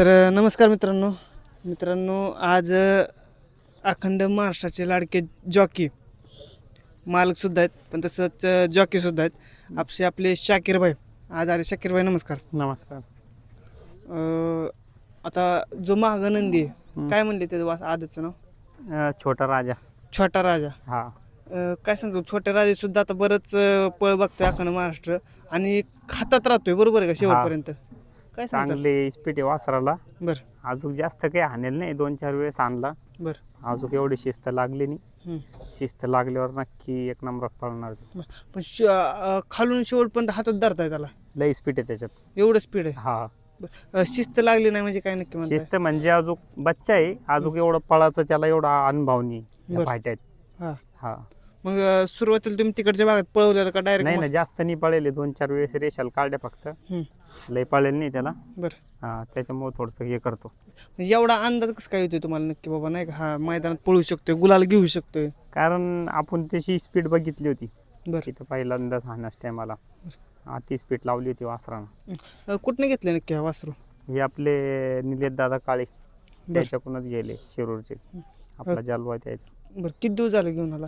तर नमस्कार मित्रांनो. मित्रांनो आज अखंड महाराष्ट्राचे लाडके जॉकी मालकसुद्धा आहेत पण तसंच जॉकीसुद्धा आहेत. आपसे आपले शाकीर भाई. आज आले. शाकीर भाई नमस्कार. नमस्कार. अ, आता जो महाग नंदी आहे. काय म्हणले त्याचं वास आजचं नाव? अ, छोटा राजा. छोटा राजा. हा. अ, काय सांगतो छोट्या राजे सुद्धा आता बरंच अ, पळ बघतोय अखंड महाराष्ट्र आणि खातात राहतोय बरोबर आहे का शेवटपर्यंत? काय सांगता चांगली स्पीड आहे वासराला. बरं. अजून जास्त काही हाणेल नाही दोन चार वेळेस आणला. बरं. अजून एवढी शिस्त लागली नाही. हम्म. शिस्त लागल्यावर नक्की एक नंबरात पळणार तो. पण श- अ, खालून शेवटपर्यंत हातात धरताय त्याला? लई स्पीड आहे त्याच्यात. एवढं स्पीड आहे? हा. अ, शिस्त लागली नाही म्हणजे काय नक्की म्हणताय? शिस्त म्हणजे अजून बच्चा आहे. अजून एवढं पळाचं त्याला एवढा अनुभव नाही बरं. या फाट्यात हा. हा. मग अ, सुरुवातीला तुम्ही तिकडच्या भागात पळवलेलं का नाही ना डायरेक्ट जास्त नाही पळेल. दोन चार वेळेस रेशाल काढल्या फक्त. लई पळेल नाही त्याला. बरं. हा त्याच्यामुळे थोडस हे करतो. म्हणजे एवढा अंदाज कसं काय येतोय तुम्हाला नक्की बाबा? नाही का? हा मैदानात पळू शकतोय गुलाल घेऊ शकतोय. कारण आपण त्याची स्पीड बघितली होती. बरं. तिथं पहिल्यांदाच हाणस टायमाला ती स्पीड लावली होती वासरानं. अ, कुठनं घेतलं नक्की हा वासरू? हे आपले निलेश दादा काळे. त्याच्याकडूनच गेले शिरूरचे. आपला जालवा त्याचा. बरं किती दिवस झाले घेऊन आला?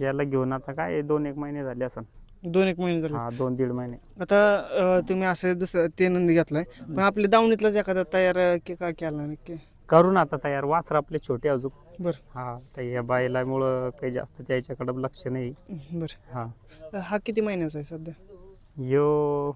याला घेऊन आता काय दोन एक महिने झाले असं. दोन एक महिने झाले. हा दोन दीड महिने. आता अ, तुम्ही असं दुसरं ते नंदी घेतलाय. पण आपल्या दावणीतलाच एखादा तयार अ, के- काय केला नक्की करून आता तयार. वासर आपले छोटे अजून. बरं. हा तर या बायलामुळं काही जास्त त्याच्याकडं लक्ष नाही. बरं. हा. हा किती महिन्याचा आहे सध्या? यो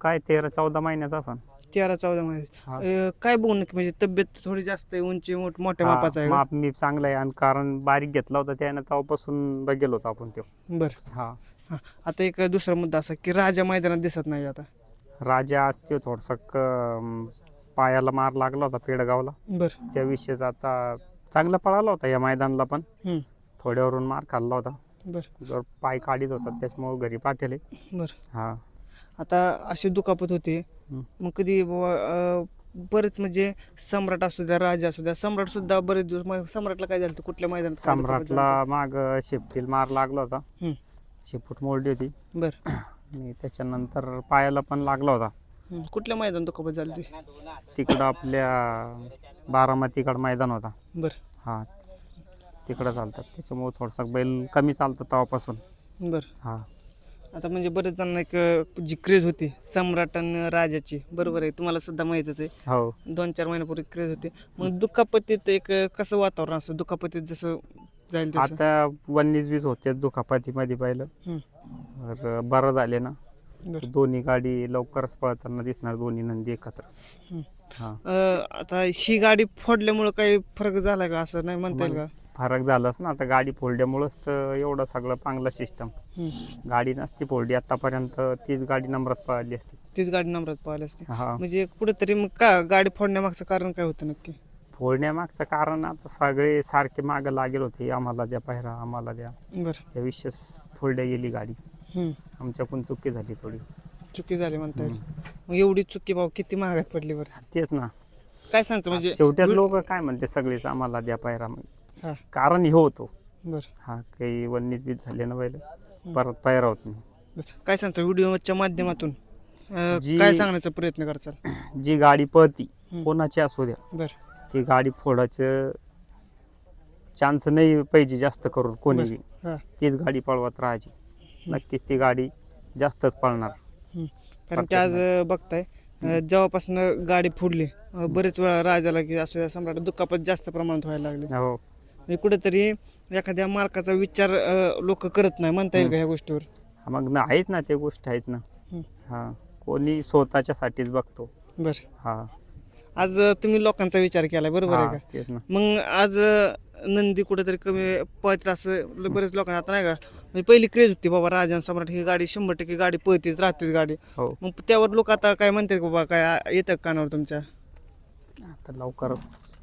काय तेरा चौदा महिन्याचा असन. तेरा चौदा हा. अ, काय बघू नक्की म्हणजे तब्येत थोडी जास्त आहे उंची मोठ मोठ्या हा, मापाचा आहे का? माप मी चांगला आहे आणि कारण बारीक घेतला होता त्यानं तेव्हापासून बघेल होता आपण तो. बरं. हा. हा आता एक दुसरा मुद्दा असा की राजा मैदानात दिसत नाही आता. राजा आज तो थोडसा पायाला मार लागला होता पेडगावला. बरं. त्या विषयीच आता चांगला पळाला होता या मैदानाला पण. हम्म. थोड्यावरून मार खाल्ला होता. बरं. जर पाय काढीत होता त्याच्यामुळे घरी पाठवले. बरं. हा. आता अशी दुखापत होते. मग कधी बरेच म्हणजे सम्राट असू द्या राजा असू द्या सम्राट सुद्धा बरेच दिवस सम्राटला काय झालं? कुठल्या मैदानात सम्राटला माग शेपटील मार लागला होता. शेपूट मोडली होती? बरं. आणि त्याच्यानंतर पायाला पण लागला होता. कुठल्या मैदान दुखापत झाली तिकडं आपल्या बारामतीकडं मैदान होता. बरं. हा. तिकडं चालतात. त्याच्यामुळे थोडासा बैल कमी चालतो तेव्हापासून. बरं. हा. आता म्हणजे बरेच जणांना एक अ, जी क्रेज होती सम्राट आणि राजाची. बरोबर आहे. तुम्हाला सुद्धा माहीतच आहे. हो. दोन चार महिन्यापूर्वी क्रेज होती. मग दुखापतीत एक अ, कसं वातावरण असतं? दुखापतीत जसं जाईल तसं? आता वन्नीस वीस होते दुखापतीमध्ये पहिलं. हम्म. तर बरं झाले ना. बरं. दोन्ही गाडी लवकरच पळताना दिसणार दोन्ही नंदी एकत्र. हम्म. हा. अ, आता ही गाडी फोडल्यामुळं काही फरक झाला का? असं नाही म्हणता येईल का? फरक झालाच ना. आता गाडी फोडल्यामुळंच तर एवढं सगळं चांगलं सिस्टम. गाडी नसती फोडली आतापर्यंत तीच गाडी नंबरात पळाली असती. तीच गाडी नंबरात पाहिली असते. हा. म्हणजे कुठेतरी मग का गाडी फोडण्यामागचं कारण काय होतं नक्की? फोडण्यामागचं कारण आता सगळे सारखे मागं लागेल होते. आम्हाला द्या पायरा आम्हाला द्या. बरं. त्या विशेष फोडल्या गेली गाडी. हम्म. आमच्याकडून चुकी झाली थोडी. चुकी झाली म्हणता येईल मग एवढी चुकी भाऊ किती महागात पडली बरं? तेच ना. काय सांगतो म्हणजे शेवट्यात लोक काय म्हणते सगळेच आम्हाला द्या पायरा मग हा. कारण हे होतो. बरं. हा काही वन्नीस बीज झाले ना पहिले. परत पायरा होत नाही. बरं. काय सांगतो व्हिडिओच्या माध्यमातून अ, जी- काय सांगण्याचा प्रयत्न करचाल जी गाडी पळती हम्म. कोणाची असू द्या. बरं. ती गाडी फोडायचं चान्स नाही पाहिजे जास्त करून कोणी बी. हा. तीच गाडी पळवत राहायची. नक्कीच ती गाडी जास्तच पळणार. कारण की आज अ, बघताय अ, जेव्हापासून गाडी फुडली अ, बरेच वेळा राजाला की असू द्या सम्राट दुखापत जास्त प्रमाणात व्हायला लागले. हो. म्हणजे कुठेतरी एखाद्या मार्काचा विचार लोक करत नाही म्हणता येईल का ह्या गोष्टीवर? मग ना आहेच ना ते गोष्ट आहेत ना. हा कोणी स्वतःच्यासाठीच बघतो. बरं. हा. आज तुम्ही लोकांचा विचार केलाय बरोबर आहे का? तेच ना. मग आज नंदी कुठेतरी कमी पळत असं ल- बरेच लोकांना आता नाही का म्हणजे पहिली क्रेज होती बाबा राजन सम्राट ही गाडी शंभर टक्के गाडी पळतीच राहतेच गाडी. हो. मग त्यावर लोक आता काय म्हणतात बाबा काय येतं कानावर तुमच्या? आता लवकरच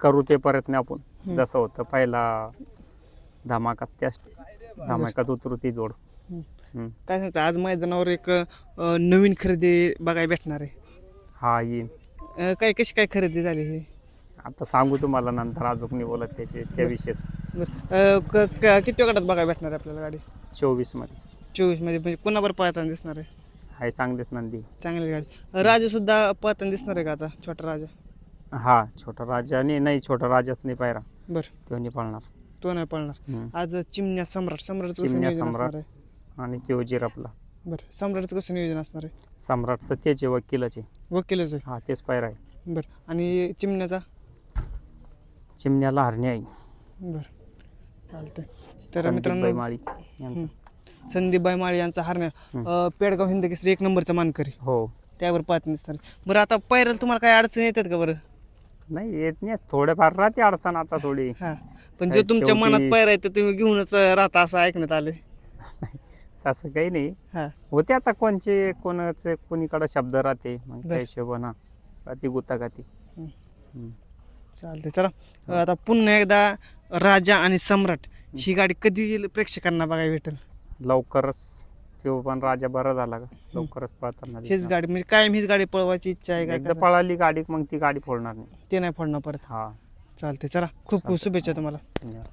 करू ते प्रयत्न आपण. जसं होतं पहिला धमाकात त्याच धमाकात उतरू ती जोड. काय सांगतं आज मैदानावर एक अ, नवीन खरेदी बघायला भेटणार आहे. हा येईन. अ, काय कशी काय खरेदी झाली ही? आता सांगू तुम्हाला नंतर अजून नाही बोलत त्याचे त्याविषयीच बरं. अ, क- क- किती गटात बघायला भेटणार आहे आपल्याला गाडी? चोवीसमध्ये. चोवीसमध्ये म्हणजे बरं पळताना दिसणार आहे? आहे चांगलेच नंदी. चांगली गाडी. राजा सुद्धा पळताना दिसणार आहे का आता छोटा राजा? हा छोटा राजाने नाही छोटा राजाच नाही पायरा. बरं. तो नाही पळणार. तो नाही पळणार. हम्म. आज चिमण्या सम्राट सम्राटचं कसं चिमण्या नियोजन असणार सम्राट. आहे? आणि तो जिरापला बरं सम्राटचं कसं नियोजन असणार आहे? सम्राटचं त्याचे वकिलाचे वकीलच हा तेच पायरा आहे. बरं आणि चिमण्याचा? चिमण्याला हरणे आहे. बरं चालतंय. तर संदीपबाई मित्रांनो माळी यांचं. संदीपबाई माळी यांचा हरण्या. हम्म. अं, पेडगाव हिंद केसरी एक नंबरचा मानकरी. हो. त्यावर पाहत नसणार बरं आता पायऱ्याला तुम्हाला काय अडचण येतात का बरं? नाही येत नाही. थोडेफार राहते अडचण आता थोडी. हा. पण जो साहेब, तुमच्या शेवटी- मनात पायरा आहे ते तुम्ही घेऊनच राहता असं ऐकण्यात आले तसं काही नाही. हा. होते आता कोणचे कोणाचे कोणीकडे शब्द राहते मग त्या बर. हिशोबानं ती गुतागाती. हम्म. चालते चला. आता पुन्हा एकदा राजा आणि सम्राट ही गाडी कधी प्रेक्षकांना बघायला भेटेल? लवकरच. तो पण राजा बरा झाला का? लवकरच पळताना हीच. गाडी म्हणजे कायम हीच गाडी पळवायची इच्छा आहे एकदा पळाली गाडी मग ती गाडी फोडणार नाही. ते नाही फोडणार परत. हा. चालते चला. खूप खूप. शुभेच्छा तुम्हाला. धन्यवाद.